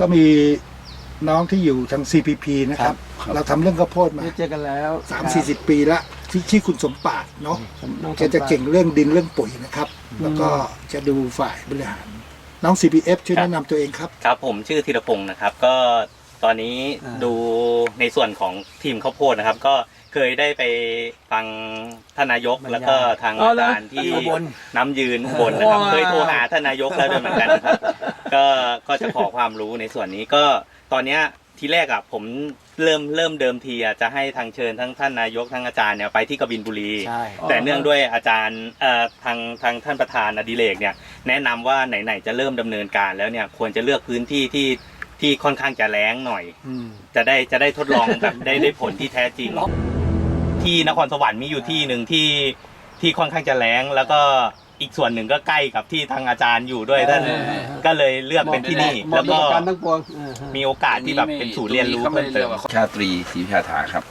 ก็มีน้องที่อยู่ทาง CPP นะครับ ครับ เราทำเรื่องข้าวโพดมา ได้เจอกันแล้วสามสี่สิบปีละที่ชื่อคุณสมปราดเนาะน้องแกจะเก่งเรื่องดินเรื่องปุ๋ยนะครับ แล้วก็จะดูฝ่ายบริหาร น้อง CPF ช่วยครับแนะนำตัวเองครับ ครับผมชื่อธีรพงศ์นะครับ ก็ ตอนนี้อ่า ดูในส่วนของทีมข้าวโพดนะครับ ก็เคยได้ไปฟังท่านนายกบรรยายแล้วก็ทางอ๋ออาเหรอจารย์ที่อุบล น้ำยืนอุบนนะครับ ว้าวเคยโทรหาท่านนายกแล้วด้วยเหมือนกันนะครับ ก็ก็จะขอความรู้ในส่วนนี้ก็ตอนเนี้ยทีแรกอะผมเริ่มเริ่มเดิมทีอะจะให้ทางเชิญทั้งท่านนายกทั้งอาจารย์เนี่ยไปที่กบินบุรี ใช่ แต่เนื่องด้วยอาจารย์เอ่อทางทางท่านประธานอดิเรกเนี่ยแนะนำว่าไหนๆจะเริ่มดำเนินการแล้วเนี่ยควรจะเลือกพื้นที่ที่ ที่ค่อนข้างจะแล้งหน่อย อืม จะได้จะได้ทดลองแบบได้ได้ผลที่แท้จริง ที่นครสวรรค์มีอยู่ที่หนึ่งที่ที่ค่อนข้างจะแล้งแล้วก็อีกส่วนหนึ่งก็ใกล้กับที่ทางอาจารย์อยู่ด้วยท่านเออเออก็เลยเลือกเป็นที่นี่เหมาะแล้วก็เหมาะการทั้งปวงเออฮะ มีโอกาสที่แบบเป็นศูนย์เรียนรู้เพิ่มเติม ชาตรีศรีพิชาถาครับ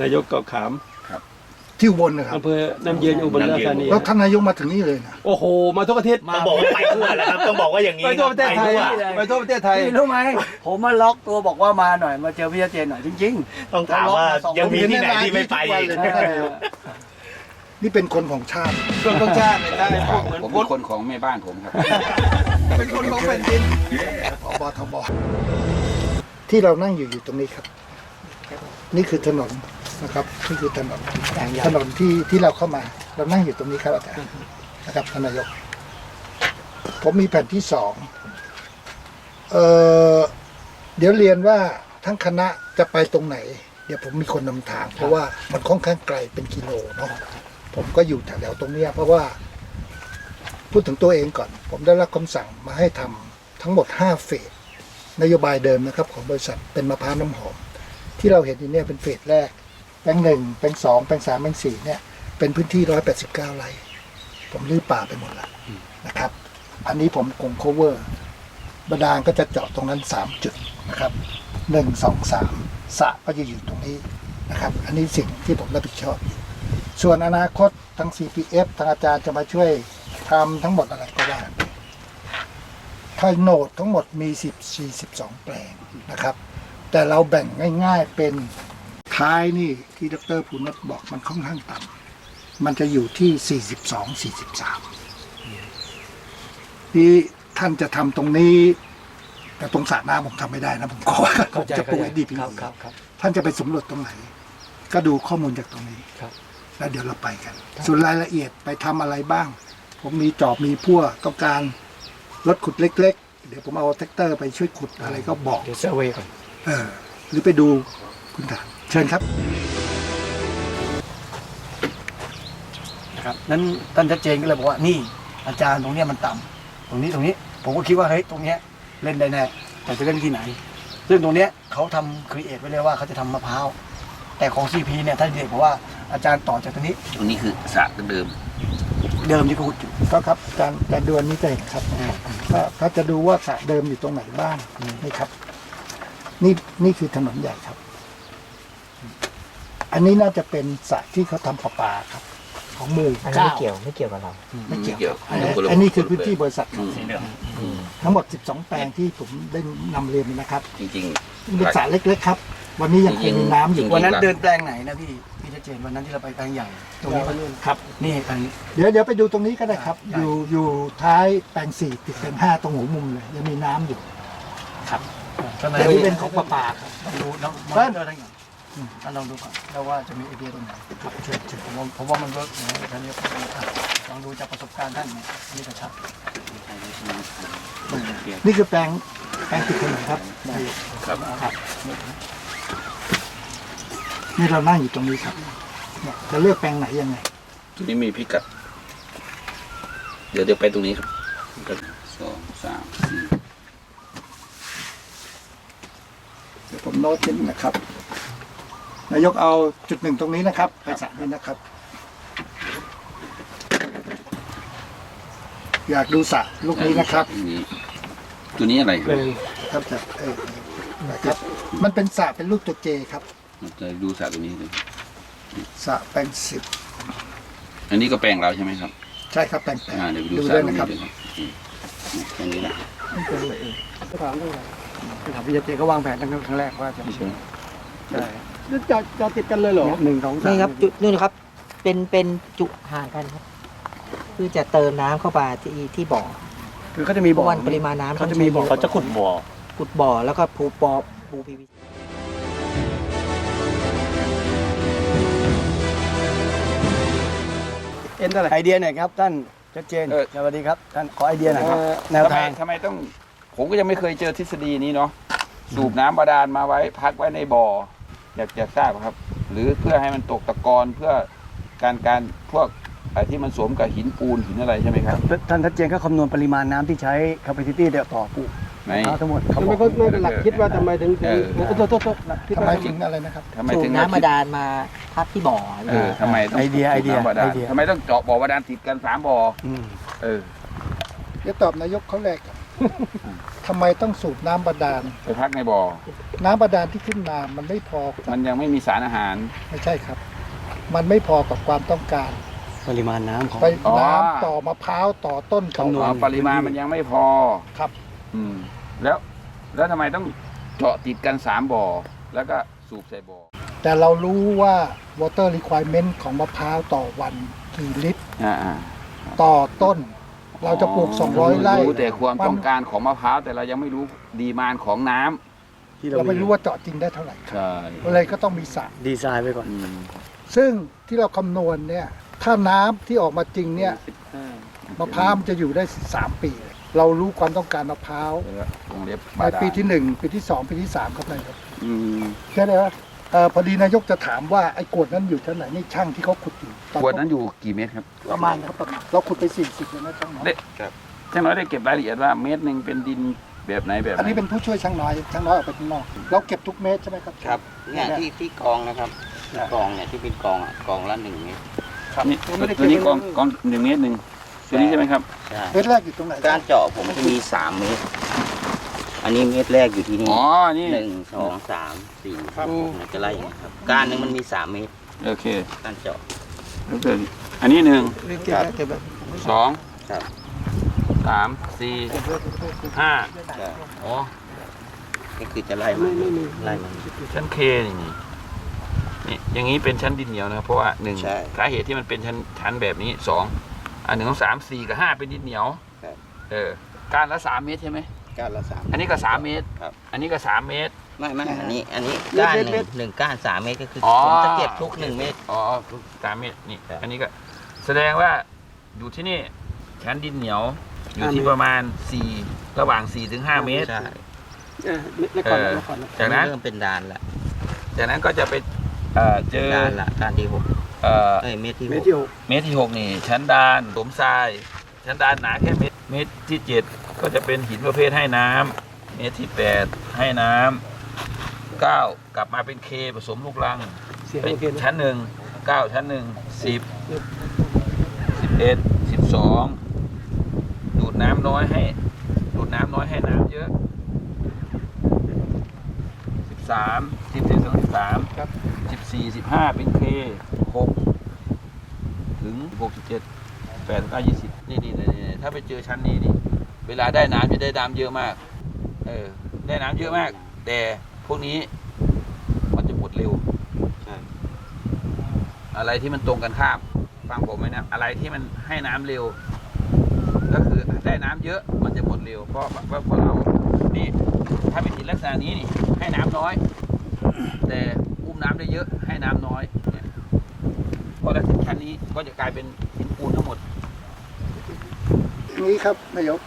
นายกเกาะขาม ที่อุบลนะครับอำเภอน้ำเย็นอุบลราชธานีแล้วท่านนายกมาถึงนี่เลยนะโอ้โห มาทั่วประเทศต้องบอกว่าไปทั่วแล้วครับ ต้องบอกว่าอย่างนี้ไปทั่วประเทศไทยทั่วไปทั่วประเทศไทย พี่รู้ไหม ผมมาล็อกตัวบอกว่ามาหน่อยมาเจอพี่ชัดเจนหน่อยจริง ต้องถามว่ายังมีที่ไหนที่ไม่ไปอีกนี่เป็นคนของชาติ ส่วนต้องชาติเลยได้พวกเหมือนผมพเป็นดคนของแม่บ้านผมครับ เป็นคนของแผ่นดินพบทบที่เรานั่งอยู่อยู่ตรงนี้ครับ นี่คือถนน นะครับนี่คือถนนถนนที่ที่เราเข้ามา เรานั่งอยู่ตรงนี้ครับอาจารย์นะครับท่านนายก ผมมีแผ่นที่สองเออเดี๋ยวเรียนว่าทั้งคณะจะไปตรงไหน เดี๋ยวผมมีคนนำทาง เพราะว่ามันค่อนข้างไกลเป็นกิโลเนาะผมก็อยู่แถวๆตรงเนี้ยเพราะว่า พูดถึงตัวเองก่อน ผมได้รับคำสั่งมาให้ทำทั้งหมด 5 เฟสนโยบายเดิมนะครับ ของบริษัทเป็นมะพร้าวน้ำหอม ที่เราเห็นอยู่เนี่ยเป็นเฟสแรกแปลงหนึ่งแปลงสองแปลงสามแปลงสี่เนี่ยเป็นพื้นที่189ไร่ผมลื้อป่าไปหมดล้วนะครับ อันนี้ผมคง cover บาดาลก็จะเจาะตรงนั้น3จุดนะครับหนึ่งสองสามสะก็จะอยู่ตรงนี้นะครับ อันนี้สิ่งที่ผมรับผิดชอบ ส่วนอนาคตทาง CPF ทางอาจารย์จะมาช่วยทำทั้งหมดอะไรก็ว่าไปถ้าโนดทั้งหมดมี 10 42 แปลงนะครับ แต่เราแบ่งง่ายๆเป็น ท้ายนี่ที่ดรภูนทบอกมันค่อนข้างต่ำมันจะอยู่ที่ 42 43ที่ท่านจะทำตรงนี้ แต่ตรงสระน้ำผมทำไม่ได้นะ ผมขอผมจะปลูกดีพีครับครับครับท่านจะไปสำรวจตรงไหน ก็ดูข้อมูลจากตรงนี้ครับแล้วเดี๋ยวเราไปกัน ส่วนรายละเอียดไปทำอะไรบ้าง ผมมีจอบมีพั่วต้องการรถขุดเล็ก ๆ เดี๋ยวผมเอาแท็กเตอร์ไปช่วยขุดอะไรก็บอกเดี๋ยวเซอร์เวย์ก่อนเออหรือไปดูคุณฐานเชิญครับๆนะครับนั้นท่านชัดเจนก็เลยบอกว่านี่อาจารย์ตรงเนี้ยมันต่ำตรงนี้ตรงนี้ ผมก็คิดว่าเฮ้ยตรงเนี้ยเล่นได้แน่แต่จะเล่นที่ไหน ซึ่งตรงเนี้ยเขาทำครีเอทไว้เลยว่าเขาจะทำมะพร้าวแต่ของซีพีเนี่ยท่านเด็กบอกว่าอาจารย์ต่อจากตรงนี้ตรงนี้คือสระเดิม เดิมที่เขาขุดอยู่ ก็ครับการการดูอันนี้จะเห็นครับก็เขาจะดูว่าสระเดิมอยู่ตรงไหนบ้างนี่ครับ นี่นี่คือถนนใหญ่ครับ อันนี้น่าจะเป็นสระที่เขาทำประปาครับ ของหมู่อันนี้เก้าไม่เกี่ยวไม่เกี่ยวกับเรา ไม่ไม่เกี่เกี่ยยววอันนี้คนละอันนี้คือพื้นที่บริษัทอืมสีเหลืองทั้งหมด 12 แปลงที่ผมได้นำเรียนไปนะครับจริง เป็นสระเล็กๆครับ วันนี้ยังคงมีน้ำอยู่จริง วันนั้นเดินแปลงไหนนะพี่พี่ชัดเจนวันนั้นที่เราไปแปลงใหญ่ตรงนี้ปะครับ นี่แปลงนี้ เดี๋ยวเดี๋ยวไปดูตรงนี้ก็ได้ครับ ได้ อยู่อยู่ท้ายแปลงสี่ติดแปลงห้าตรงหัวมุมเลยยังมีน้ำอยู่ ครับก็เลยแต่นี่เป็นของประปาครับลองดูน้องมอเปิ้นิลเตอร์ทั้งอย่าง ท่านลองดูก่อนแล้วว่าจะมีไอเดียตรงไหนครับเชิญเชิญผมว่าผมว่ามันเวิร์กนะท่านนี้ลองดูจากประสบการณ์ท่านเนี่ยนี่ก็ชัดนี่คือแปลงแปลงติดถนนครับๆครับครับ นี่เรานั่งอยู่ตรงนี้ครับเนี่ยจะเลือกแปลงไหนยังไงตรงนี้มีพิกัด เดี๋ยวเดี๋ยวไปตรงนี้ครับพิกัดสองสามสี่เดี๋ยวผมโน้ตนิดนึงนะครับ นายกเอาจุดหนึ่งตรงนี้นะครับไปสระนี้นะครับ อยากดูสระลูกนี้นะครับตรงนี้ตัวนี้อะไรคเลรับยครับจะเออนะครับ มันเป็นสระเป็นลูกตัวเจครับจะดูสระตัวนี้เลยสระแปลงสิบอันนี้ก็แปลงเราใช่ไหมครับ ใช่ครับแปลงแปลงอ่าเดี๋ยวไปดูดูสระได้ตรงนะนี้ครับเลยครับอืมแค่นี้นะถามเท่าไหร่ถามพี่เจก็วางแผนตั้งแต่ครั้งแรกว่าจะใช่ จอดจอดติดกันเลยเหรอหนึ่งสองสามนี่ครับจุดนู่นครับ เป็นเป็นจุห่างกันครับเพื่อจะเติมน้ำเข้าไปที่ที่บ่อคือเขาจะมีเพบ่อราะวันปริมาณน้ำเขาจะมีบ่อ เขาจะขุดบ่อ ขุดบ่อแล้วก็ผูปอผูพีวีเอ็นเท่าไหร่ไอเดียหน่อยครับ ท่านชัดเจนเออ สวัสดีครับ ท่านขอไอเดียหน่อยครับ แนวทำไมทางทำไมต้อง ผมก็ยังไม่เคยเจอทฤษฎีนี้เนาะสูบน้ำบาดาลมาไว้ พักไว้ในบ่อ อยากอยากทราบครับ หรือเพื่อให้มันตกตะกอนเพื่อการการพวกไอ้ที่มันสวมกับหินปูนหินอะไรใช่ไหมครับ ท่านชัดเจนก็คำนวณปริมาณน้ำที่ใช้ capacity เดียวต่อปลูกไหนมะพร้าวทั้งหมดเขาทำบไมอกเขาไม่เป็นหลักคิดว่าทำไมถึงถึงเออโอ้โทษโทษโทษคิดทำว่าไมถึงอะไรนะครับทำไมสูถึบงน้ำบาดาลมาพักที่บ่อเออทำไมต้องไอเดียไอเดียสูบน้ำบาดาไอลเดียทำไมต้องเจาะบ่อบาดาลติดกันสามบ่ออืมเออเดี๋ยวตอบนายกเขาแรกก่อน ทำไมต้องสูบน้ำบาดาล ไปพักในบ่อ น้ำบาดาลที่ขึ้นมามันไม่พอกับมันยังไม่มีสารอาหาร ไม่ใช่ครับ มันไม่พอกับความต้องการ ปริมาณน้ำของ ไปอ๋อ น้ำต่อมะพร้าวต่อต้นต่อคำนวณอ๋อปริมาณมันยังไม่พอ ครับ อืม แล้ว แล้วทำไมต้องเจาะติดกันสามบ่อ แล้วก็สูบใส่บ่อแต่เรารู้ว่า water requirement ของมะพร้าวต่อวันกี่ลิตร อ่าอ่าต่อต้น เราจะปลูก 200 ไร่รู้แต่ความต้องการของมะพร้าวแต่เรายังไม่รู้ดีมานของน้ำที่เราไม่รู้ว่าเจาะจริงได้เท่าไหร่ ใช่เลยก็ต้องมีสระ ดีไซน์ไปก่อนอืมซึ่งที่เราคำนวณเนี่ยถ้าน้ำที่ออกมาจริงเนี่ยมะพร้าวมันจะอยู่ได้ 3 ปีเลยเรารู้ความต้องการมะพร้าวแล้ววงเล็บในบาดาลปีที่ 1 ปีที่ 2 ปีที่ 3 ครับนายกอืมแค่นี้ว่า เอ่อพอดีนายกจะถามว่าไอ้กรวดนั้นอยู่ชั้นไหนนี่ช่างที่เขาขุดอยู่ตอขวดนั้นอยู่กี่เมตรครับประมาณครับประมาณเราขุดไป40เลยนะช่างน้อยได้ช่างน้อยได้เก็บรายละเอียดว่าเมตรหนึ่งเป็นดินแบบไหนแบบไหอันนนี้เป็นผู้ช่วยช่างน้อยช่างน้อยออกไปข้างนอกเราเก็บทุกเมตรใช่ไหมครับ ครับเนี่ย ที่ที่กองนะครับที่กองเนี่ยที่เป็นกองอะกองละหนึ่งเมตรนี่ตัวนี้กองกองหนึ่งเมตรหนึ่งตัวนี้ใช่ไหมครับ ใช่เมตรแรกอยู่ตรงไหน การเจาะผมจะมีสามเมตร อันนี้เมตรแรกอยู่ที่นี่อ๋อ นี่ หนึ่งสองสามสี่มันจะไล่อย่างนี้ครับการหนึ่งมันมีสามเมตรโอเคการเจาะ แล้วก็อันนี้หนึ่งเก็บไว้เก็บไว้สองครับ สามสี่ห้าใช่อ๋อนี่คือจะไล่มันไล่มัน ชั้นเคนี่นี่นี่อย่างนี้เป็นชั้นดินเหนียวนะครับเพราะว่าหนึ่งใช่สาเหตุที่มันเป็นชั้นชั้นแบบนี้สองอันหนึ่งสองสามสี่กับห้าเป็นดินเหนียวครับ เออการละสามเมตรใช่ไหม การละสามอันนี้ก็สามเมตร ครับ อันนี้ก็สามเมตร ไม่ไม่อันนี้อันนี้ก้านหนึ่งหนึ่งก้านสามเมตรก็คือออ ผมจะเก็บทุกหนึ่งเมตร อ๋อสามเมตรนี่ ครับ อันนี้ก็แสดงว่าอยู่ที่นี่ชั้นดินเหนียว อยู่ที่ประมาณสี่ระหว่างสี่ถึงห้าเมตร ใช่เออแล้วก่อนเออแล้วก่อนนะจากนั้น เริ่มเป็นดานละจากนั้นก็จะไปเอ่อเจอดานละการที่หกเอ่อเอ้ยเมตรที่เมหตรกที่หกเมตรที่หกนี่ ชั้นดานสมทราย ชั้นดานหนาแค่เมตรเมตรที่เจ็ดก็จะเป็นหินประเภทให้น้ำเมตรที่แปดให้น้ำเก้ากลับมาเป็นเคผสมลูกรังเสียงเป็นโอเคนะชั้นหนึ่งเก้าชั้นหนึ่งสิบสิบเอ็ดสิบสองดูดน้ำน้อยให้ ดูดน้ำน้อยให้น้ำเยอะสิบสามสิบเอ็ดถึงสิบสามครับสิบสี่สิบห้าเป็นเคหกถึงหกสิบเจ็ด แปดเก้ายี่สิบนี่นี่นี่นี่ถ้าไปเจอชั้นนี้นี่ เวลาได้น้ำจะได้น้ำเยอะมาก เออ ได้น้ำเยอะมาก แต่พวกนี้มันจะหมดเร็วใช่อะไรที่มันตรงกันข้าม ฟังผมไหมนะ อะไรที่มันให้น้ำเร็ว ก็คือได้น้ำเยอะ มันจะหมดเร็วเพราะเพราะเพราะเรา นี่ ถ้าเป็นหินลักษณะนี้นี่ให้น้ำน้อย แต่อุ้มน้ำได้เยอะ ให้น้ำน้อย เนี่ยพอแล้วถึงชั้นนี้ก็จะกลายเป็นหินปูนทั้งหมดอย่าง นี้ครับนายก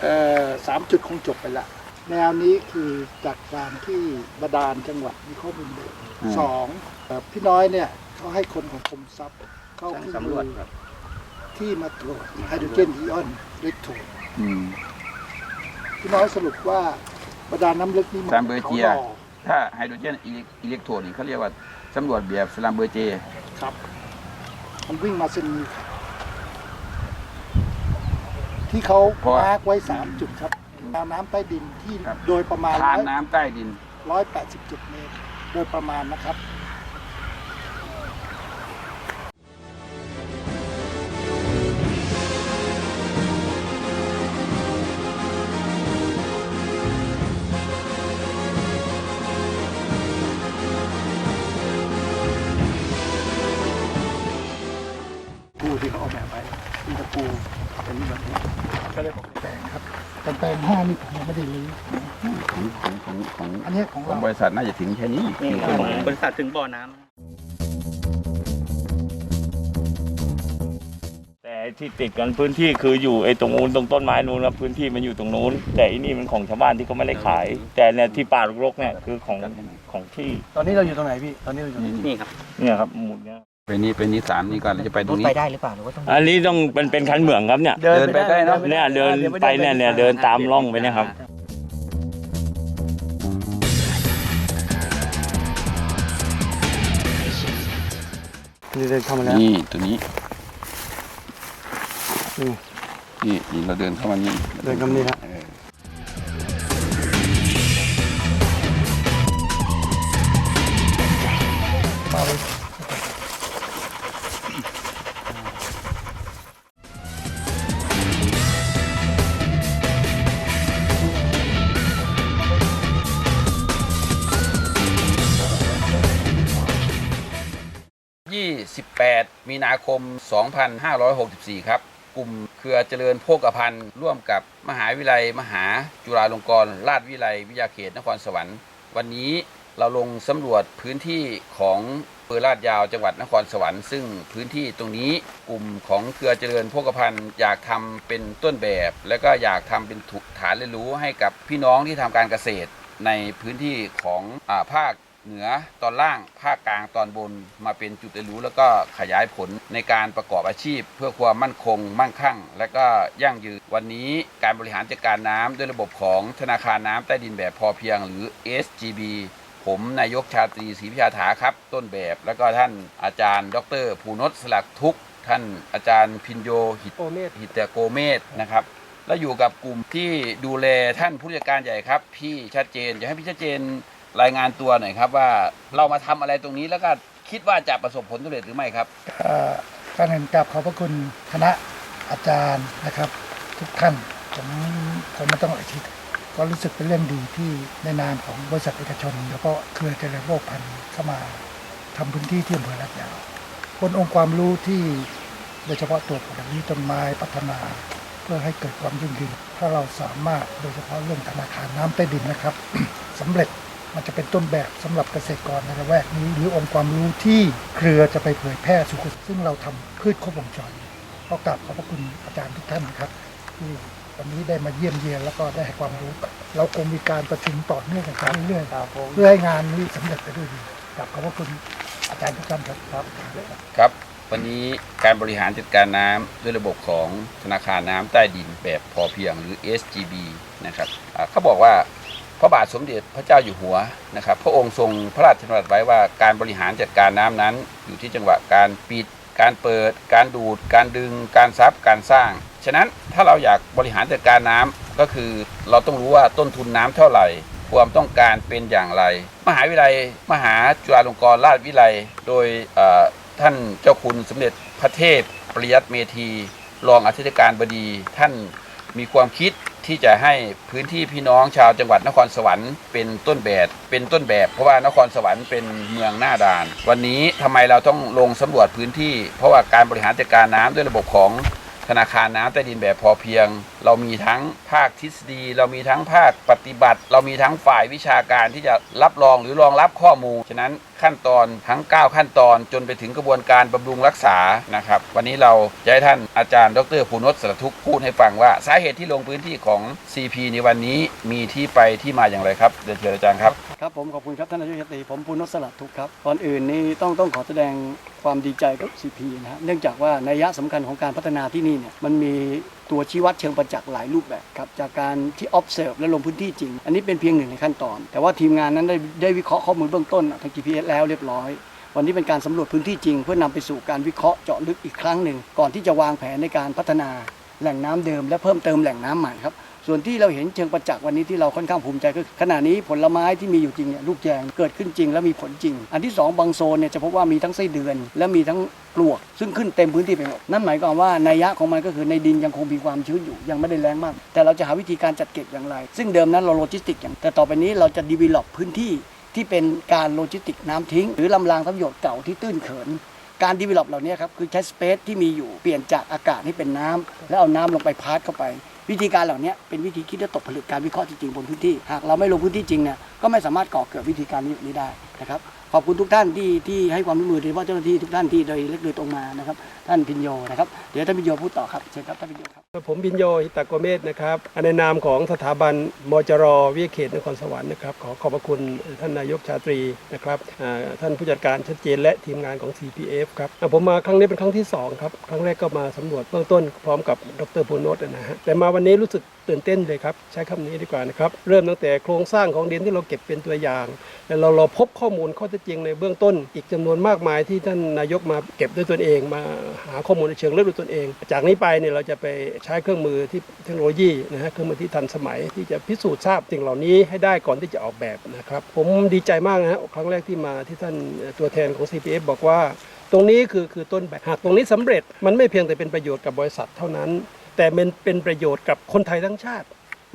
เอ่อสามจุดคงจบไปละ แนวนี้คือจากการที่บาดาลจังหวัดมีข้อมูลเดียวอืมสองเอ่อพี่น้อยเนี่ยเขาให้คนของกรมทรัพย์เข้าช่างขึ้นสำรวจครับที่มาตรวจไฮโดรเจนอิออนลิโทนอืมพี่น้อยสรุปว่าบาดาลน้ำลึกนี่มันตามเบอร์เจียขาหล่อถ้าไฮโดรเจนอิเล็กอิเล็กโทรดนี่เขาเรียกว่าสำรวจแบบสลัมเบอร์เจ ครับ มันวิ่งมาเส้นนี้ครับ ที่เขาเพราะว่ามาร์กไว้สามจุดครับแนวน้ำใต้ดินที่ครับ โดยประมาณทานน้ำใต้ดินร้อยแปดสิบเจ็ดเมตร โดยประมาณนะครับ ษัทน่าจะถึงแค่นี้นี่ของบริษัทถึงบ่อน้ำแต่ที่ติดกันพื้นที่คืออยู่ไอ้ตรงนู้นตรงต้นไม้นู้นนะพื้นที่มันอยู่ตรงนู้น แต่อันนี้มันของชาวบ้านที่เขาไม่ได้ขาย แต่เนี่ยที่ป่ารกๆเนี่ยคือของของที่ตอนนี้เราอยู่ตรงไหนพี่ ตอนนี้เราอยู่ตรงไหนนี่ครับเนี่ยครับหมุดเนี่ยไปนี่ไปนี่สามนี่ก่อนแล้วจะไปตรรถงนี้ ไปได้หรือเปล่าหรือว่าต้องอันนี้ต้องเป็นเป็นคันเหมืองครับเนี่ย เดินไปได้เนอะ เนี่ยเดินไปเนี่ยเนี่ยเดินตามร่องไปเนะครับ นี่เดินเข้ามาแล้ว นี่ตัวนี้อืมนี่นี่เราเดินเข้ามานี่เดินเข้ามานี่ครับเอ มีนาคม 2564 ครับ กลุ่มเครือเจริญโภคภัณฑ์ ร่วมกับมหาวิทยาลัย มหาจุฬาลงกรณราชวิทยาลัย วิทยาเขตนครสวรรค์ วันนี้เราลงสำรวจพื้นที่ของอำเภอลาดยาวจังหวัดนครสวรรค์ซึ่งพื้นที่ตรงนี้กลุ่มของเครือเจริญโภคภัณฑ์อยากทำเป็นต้นแบบ และก็อยากทำเป็นฐานเรียนรู้ให้กับพี่น้องที่ทำการเกษตร ในพื้นที่ของอาภาค เหนือตอนล่างภาคกลางตอนบนมาเป็นจุดเรียนรู้แล้วก็ขยายผลในการประกอบอาชีพ เพื่อความมั่นคง มั่งคั่ง และก็ยั่งยืนวันนี้การบริหารจัดการน้ำด้วยระบบของธนาคารน้ำใต้ดินแบบพอเพียงหรือ SGB ผมนายกชาตรีศรีพิชาถาครับ ต้นแบบ แล้วก็ท่านอาจารย์ ดรภูนศสลักทุกท่านอาจารย์พินโยหิตโเมธหิตแต่โกเมศนะครับแล้วอยู่กับกลุ่มที่ดูแลท่านผู้จัดการใหญ่ครับ พี่ชัดเจนอยากให้พี่ชัดเจน รายงานตัวหน่อยครับว่าเรามาทำอะไรตรงนี้แล้วก็คิดว่าจะประสบผลสำเร็จหรือไม่ครับ ก็ก่อนอื่นกราบขอบพระคุณคณะอาจารย์นะครับ ทุกท่านผมผมไม่ต้องเอ่ยชื่อก็รู้สึกเป็นเรื่องดีที่ในนามของบริษัทเอกชน แล้วก็เครือเจริญโภคภัณฑ์เข้ามาทำพื้นที่ที่อำเภอลาดยาวบนองค์ความรู้ที่โดยเฉพาะตัวผลนี้ต้นไม้พัฒนา เพื่อให้เกิดความยั่งยืน ถ้าเราสามารถโดยเฉพาะเรื่องธนาคารน้ำใต้ดินนะครับ สำเร็จ มันจะเป็นต้นแบบสำหรับเกษตรกรในละแวกนี้ หรือองค์ความรู้ที่เครือจะไปเผยแพร่สู่คนซึ่งเราทำพืชครบวงจรก็กราบขอบพระคุณอาจารย์ทุกท่านนะครับ ที่วันนี้ได้มาเยี่ยมเยียนแล้วก็ได้ให้ความรู้ เราคงมีการประชุมต่อเนื่องกันไปเรื่อยๆเพื่อให้งานนี้สำเร็จไปด้วยดีกราบขอบพระคุณอาจารย์ทุกท่านครับครับครับวันนี้การบริหารจัดการน้ำด้วยระบบของธนาคารน้ำใต้ดินแบบพอเพียงหรือ SGB นะครับอ่าเขาบอกว่า พระบาทสมเด็จพระเจ้าอยู่หัวนะครับ พระองค์ทรงพระราชดำรัสไว้ว่าการบริหารจัดการน้ำนั้น อยู่ที่จังหวะการปิด การเปิด การดูด การดึง การซับการสร้าง ฉะนั้นถ้าเราอยากบริหารจัดการน้ำก็คือเราต้องรู้ว่าต้นทุนน้ำเท่าไหร่ ความต้องการเป็นอย่างไร มหาวิทยาลัยมหาจุฬาลงกรณราชวิทยาลัย โดยท่านเจ้าคุณสมเด็จพระเทพปริยัตเมธีรองอธิการบดีท่านมีความคิด ที่จะให้พื้นที่พี่น้องชาวจังหวัดนครสวรรค์เป็นต้นแบบเป็นต้นแบบ เพราะว่านครสวรรค์เป็นเมืองหน้าด่าน วันนี้ทำไมเราต้องลงสำรวจพื้นที่ เพราะว่าการบริหารจัดการน้ำด้วยระบบของธนาคารน้ำใต้ดินแบบพอเพียง เรามีทั้งภาคทฤษฎี เรามีทั้งภาคปฏิบัติ เรามีทั้งฝ่ายวิชาการที่จะรับรองหรือรองรับข้อมูล ฉะนั้น ขั้นตอนทั้ง 9 ขั้นตอนจนไปถึงกระบวนการบำรุงรักษานะครับวันนี้เราจะให้ท่านอาจารย์ ดรภูนศสรทุกพูดให้ฟังว่า สาเหตุที่ลงพื้นที่ของ CP ในวันนี้มีที่ไปที่มาอย่างไรครับเรียนเชิญอาจารย์ครับครับผมขอบคุณครับท่านนายกรัฐมนตรีผมปูนศสลัดทุกครับก่อนอื่นนี่ต้องต้องขอแสดงความดีใจกับ CP นะฮะเนื่องจากว่านัยยะสำคัญของการพัฒนาที่นี่เนี่ยมันมี ตัวชี้วัดเชิงประจักษ์หลายรูปแบบครับจากการที่ observe และลงพื้นที่จริง อันนี้เป็นเพียงหนึ่งในขั้นตอน แต่ว่าทีมงานนั้นได้ได้วิเคราะห์ข้อมูลเบื้องต้นทาง GPS แล้วเรียบร้อย วันนี้เป็นการสำรวจพื้นที่จริง เพื่อนำไปสู่การวิเคราะห์เจาะลึกอีกครั้งหนึ่ง ก่อนที่จะวางแผนในการพัฒนาแหล่งน้ำเดิม และเพิ่มเติมแหล่งน้ำใหม่ครับ ส่วนที่เราเห็นเชิงประจักษ์วันนี้ที่เราค่อนข้างภูมิใจก็คือขณะนี้ผลไม้ที่มีอยู่จริงเนี่ยลูกแยงเกิดขึ้นจริงและมีผลจริง อันที่สองบางโซนเนี่ยจะพบว่ามีทั้งไส้เดือน และมีทั้งปลวก ซึ่งขึ้นเต็มพื้นที่ไปหมดนั่นหมายความว่านัยยะของมันก็คือในดินยังคงมีความชื้นอยู่ยังไม่ได้แรงมาก แต่เราจะหาวิธีการจัดเก็บอย่างไร ซึ่งเดิมนั้นเราโลจิสติกอย่างแต่ต่อไปนี้เราจะดีเวล็อปพื้นที่ที่เป็นการโลจิสติกน้ำทิ้ง หรือลำรางทประโยชน์เก่าที่ตื้นเขินการดีเวล็อปเหล่านี้ครับคือใช้สเปซที่มีอยู่เปลี่ยนจากอากาศให้เป็นน้ำแล้วเอาน้ำลงไปพาสเข้าไป วิธีการเหล่านี้เป็นวิธีคิดและตกผลึกการวิเคราะห์จริงๆบนพื้นที่ หากเราไม่ลงพื้นที่จริงเนี่ยก็ไม่สามารถก่อเกิดวิธีการนี้แบบนี้ได้นะครับ ขอบคุณทุกท่านที่ที่ให้ความร่วมมือโดยเฉพาะเจ้าหน้าที่ทุกท่านที่โดยเล็กโดยตรงมานะครับ ท่านพินโยนะครับเดี๋ยวท่านพินโยพูดต่อครับเชิญครับท่านพินโยครับผมบินโยหิตะโกเมศนะครับในนามของสถาบันมจรวิเขตนครสวรรค์นะครับขอขอบพระคุณท่านนายกชาตรีนะครับท่านผู้จัดการชัดเจนและทีมงานของ CPF ครับผมมาครั้งนี้เป็นครั้งที่สองครับครั้งแรกก็มาสำรวจเบื้องต้นพร้อมกับดรพูโนตนะฮะแต่มาวันนี้รู้สึก ตื่นเต้นเลยครับ ใช้คำนี้ดีกว่านะครับ เริ่มตั้งแต่โครงสร้างของดินที่เราเก็บเป็นตัวอย่าง แล้วเราเราพบข้อมูลข้อเท็จจริงในเบื้องต้น อีกจำนวนมากมายที่ท่านนายกมาเก็บด้วยตนเอง มาหาข้อมูลในเชิงลึกด้วยตนเอง จากนี้ไปเนี่ยเราจะไปใช้เครื่องมือที่เทคโนโลยีนะฮะเครื่องมือที่ทันสมัยที่จะพิสูจน์ทราบสิ่งเหล่านี้ให้ได้ก่อนที่จะออกแบบนะครับ ผมดีใจมากนะฮะครั้งแรกที่มาที่ท่านตัวแทนของ CPF บอกว่าตรงนี้คือคือต้นแบบหากตรงนี้สำเร็จมันไม่เพียงแต่เป็นประโยชน์กับบริษัทเท่านั้น แต่มันเป็นประโยชน์กับคนไทยทั้งชาติ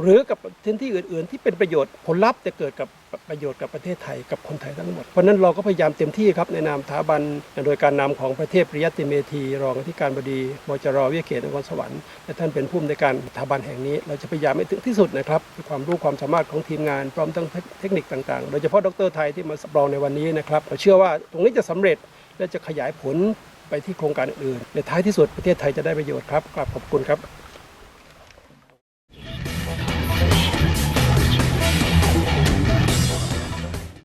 หรือกับพื้นที่อื่น ๆ ที่เป็นประโยชน์ผลลัพธ์จะเกิดกับประโยชน์กับประเทศไทยกับคนไทยทั้งหมด เพราะนั้นเราก็พยายามเต็มที่ครับในนามสถาบันโดยการนำของประเทศปริยัติเมธี รองอธิการบดีมจรวิเขตนครสวรรค์และท่านเป็นผู้อำนวยการสถาบันแห่งนี้ เราจะพยายามให้ถึงที่สุดนะครับด้วยความรู้ความสามารถของทีมงานพร้อมทั้งเทคนิคต่าง ๆ โดยเฉพาะดรไทยที่มาสับรองในวันนี้นะครับเราเชื่อว่าตรงนี้จะสำเร็จและจะขยายผล ไปที่โครงการอื่นในท้ายที่สุดประเทศไทยจะได้ประโยชน์ครับกราบขอบคุณครับ